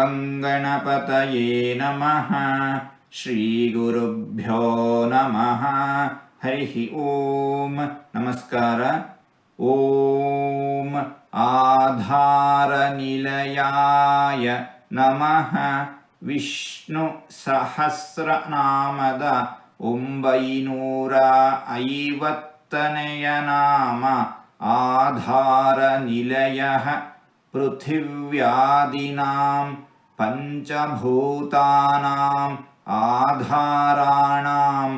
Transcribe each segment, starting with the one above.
गङ्गणपतये नमः। श्रीगुरुभ्यो नमः। हरिः ॐ नमस्कार। ॐ आधारनिलयाय नमः। विष्णुसहस्रनामद ओम्बैनूर ऐवत्तनय नाम आधारनिलयः पृथिव्यादिनाम् पञ्चभूतानाम् आधाराणाम्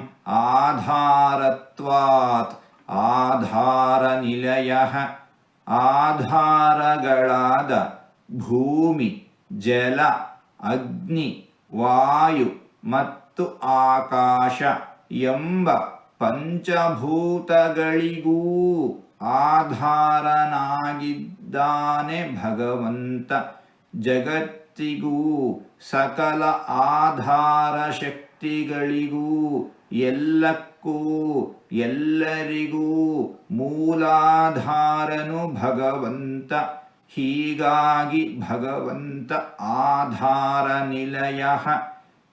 आधारत्वात् ಆಧಾರನಿಲಯಃ ಆಧಾರಗಳಾದ ಭೂಮಿ ಜಲ ಅಗ್ನಿ ವಾಯು ಮತ್ತು ಆಕಾಶ ಎಂಬ ಪಂಚಭೂತಗಳಿಗೂ ಆಧಾರನಾಗಿದ್ದಾನೆ ಭಗವಂತ ಜಗತ್ತಿಗೂ ಸಕಲ ಆಧಾರ ಶಕ್ತಿಗಳಿಗೂ ಎಲ್ಲಕ್ಕೂ ಎಲ್ಲರಿಗೂ ಮೂಲಾಧಾರನು ಭಗವಂತ. ಹೀಗಾಗಿ ಭಗವಂತ ಆಧಾರ ನಿಲಯ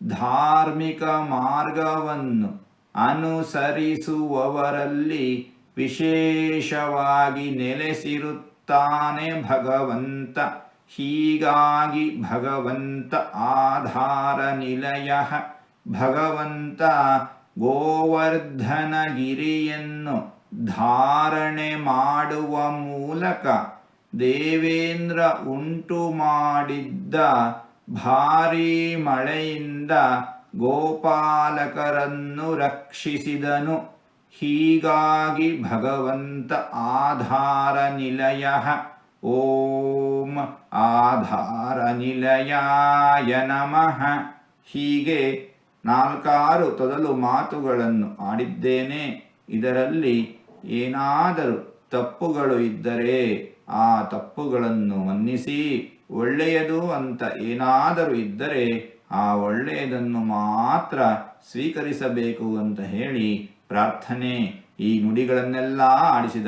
ಧಾರ್ಮಿಕ ಮಾರ್ಗವನ್ನು ಅನುಸರಿಸುವವರಲ್ಲಿ ವಿಶೇಷವಾಗಿ ನೆಲೆಸಿರುತ್ತಾನೆ ಭಗವಂತ. ಹೀಗಾಗಿ ಭಗವಂತ ಆಧಾರ ನಿಲಯ ಭಗವಂತ ಗೋವರ್ಧನಗಿರಿಯನ್ನು ಧಾರಣೆ ಮಾಡುವ ಮೂಲಕ ದೇವೇಂದ್ರ ಉಂಟು ಮಾಡಿದ್ದ ಭಾರೀ ಮಳೆಯಿಂದ ಗೋಪಾಲಕರನ್ನು ರಕ್ಷಿಸಿದನು. ಹೀಗಾಗಿ ಭಗವಂತ ಆಧಾರ ನಿಲಯ ಓಂ ಆಧಾರ ನಿಲಯಾಯ ನಮಃ. ಹೀಗೆ ನಾಲ್ಕಾರು ತೊದಲು ಮಾತುಗಳನ್ನು ಆಡಿದ್ದೇನೆ. ಇದರಲ್ಲಿ ಏನಾದರೂ ತಪ್ಪುಗಳು ಇದ್ದರೆ ಆ ತಪ್ಪುಗಳನ್ನು ಮನ್ನಿಸಿ, ಒಳ್ಳೆಯದು ಅಂತ ಏನಾದರೂ ಇದ್ದರೆ ಆ ಒಳ್ಳೆಯದನ್ನು ಮಾತ್ರ ಸ್ವೀಕರಿಸಬೇಕು ಅಂತ ಹೇಳಿ ಪ್ರಾರ್ಥನೆ. ಈ ನುಡಿಗಳನ್ನೆಲ್ಲ ಆಡಿಸಿದ